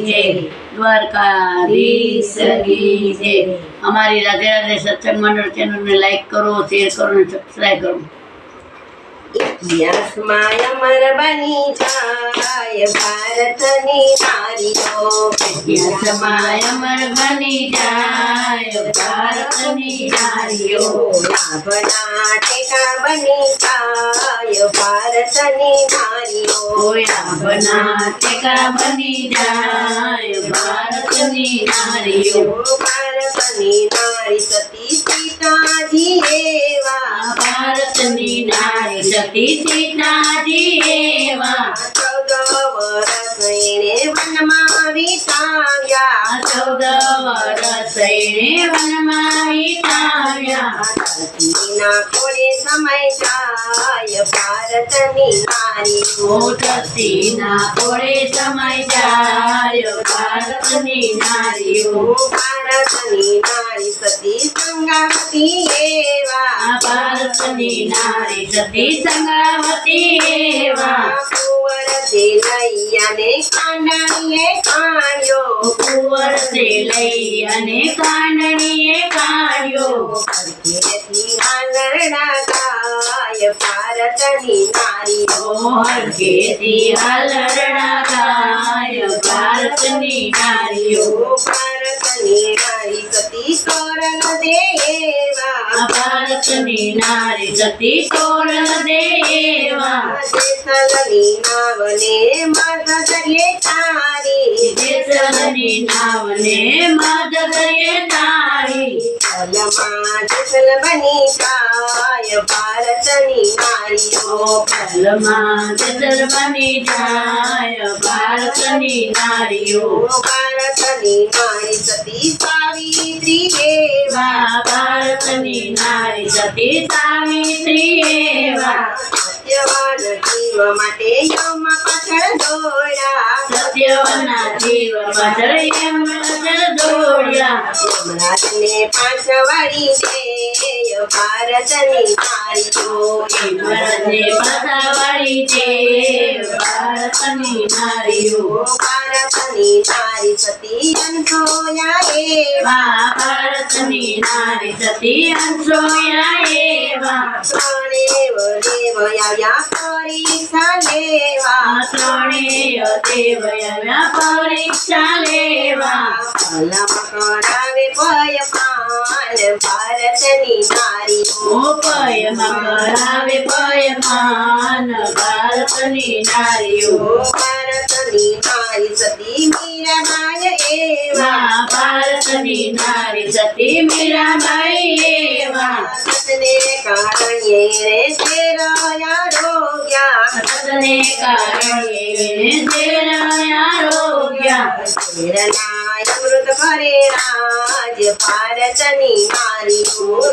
જય દ્વારકાધીશ કી જય અમારી રાધે રાધે સત્સંગ મંડળ ચેનલને લાઈક કરો શેર કરો અને સબસ્ક્રાઈબ કરો. ઇતિહાસમાં અમર બની જાય ભારતની નારીઓ ઇતિહાસમાં અમર બની જાય ભારતની નારીઓ લાભના ટેકા બની જાય ભારતની નારીઓ બના ટેકા બની જાય ભારતની નારીઓ ભારતની નારી સતી સીતાજી એવા ભારતની નારી સતી સીતાજી એવા ચૌદ વર્ષ એણે વનમાં વિતાવ્યા ચૌદ વરસ એણે વનમાં વિતાવ્યા ધરતીના ખોળે સમય જાય ભારતની નારી મોટસીના કોળે સમય જાય ભારતની નારીઓ ભારતની નારી સતી સંગાવતી એવા આ નારી સતી સંગાવતી એવા કુંવર તે લૈયાને કાંડાણીએ કાઢ્યો કુંવરસે લઈ અને કાંડણીએ કાંડ્યો ઘેરથી આંગણા ગાય ભારતની નારીઓ હાલરડા ગાય ભારતની નારીઓ ભારતની નારી સતી તોરણ દેવા. ભારતની નારી સતી તોરણ દેવા. દેશલની નાવને માતા દરિયે તારી જેસલની નાવને જેસલ બની જાય ભારતની નારીઓ કલમાં જેસલ બની જાય ભારતની નારીઓ ભારતની નારી સતી સાવિત્રી એવા ભારતની નારી સતી સાવિત્રી એવા સત્યવાન જીવ માટે યમ પાછળ દોડ્યા સત્યવના જીવ પાછળ એમ પાછળ દોડ્યા યમરાજને પાંચ વાળી દે ભારતની નારીઓ પાછાવાળી છે ભારતની નારીઓ ભારતની નારી સતી અંધોયા એવા એવા ભારતની નારી સતી અંશોયા એવા ત્રણેવ દેવ આવ્યા પરીક્ષા લેવા આ ત્રણેય દેવ આવ્યા પરીક્ષા લેવા કલમ કરાવે પયમાં કરાવે પયમાન ભારતની નારીઓ. ભારતની નારી સતી મીરાબાઈ એવા. ભારતની નારી સતી મીરાબાઈ એવા. સતને કારણે રે શેરાયા રોગ્યા. સતને કારણે જેરાયા રોગ્યા. શેરના અમૃત કરે રાજ ભારતની નારીઓ.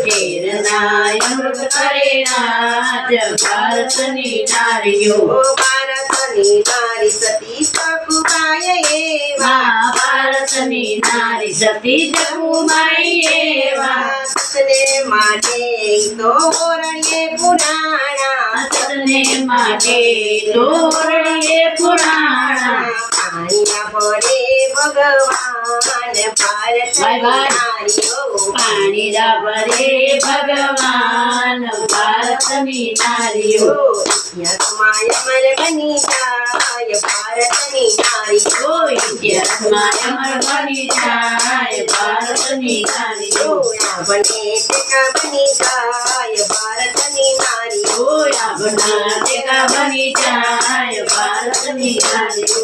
ઘેરના કરે રાજ ભારતની નારીઓ ભારતની નારી સતી સકુબાય એવા ભારતની નારી સતી જગુબાઈ એવા સતને માટે તો ઓરણીએ પુરાણા સતને માટે દોરડીએ પુરાણા પાણીના પડે ભગવાન. નારીઓ પાણી ભરે ભગવાન ભારતની નારીઓ ઇતિહાસમાં અમર બની જાય ભારતની નારીઓ ઇતિહાસમાં અમર બની જાય ભારતની નારીઓ આપણે ટેકા બની જાય ભારતની નારીઓ આપણા ટેકા બની જાય. ભારતની નારીઓ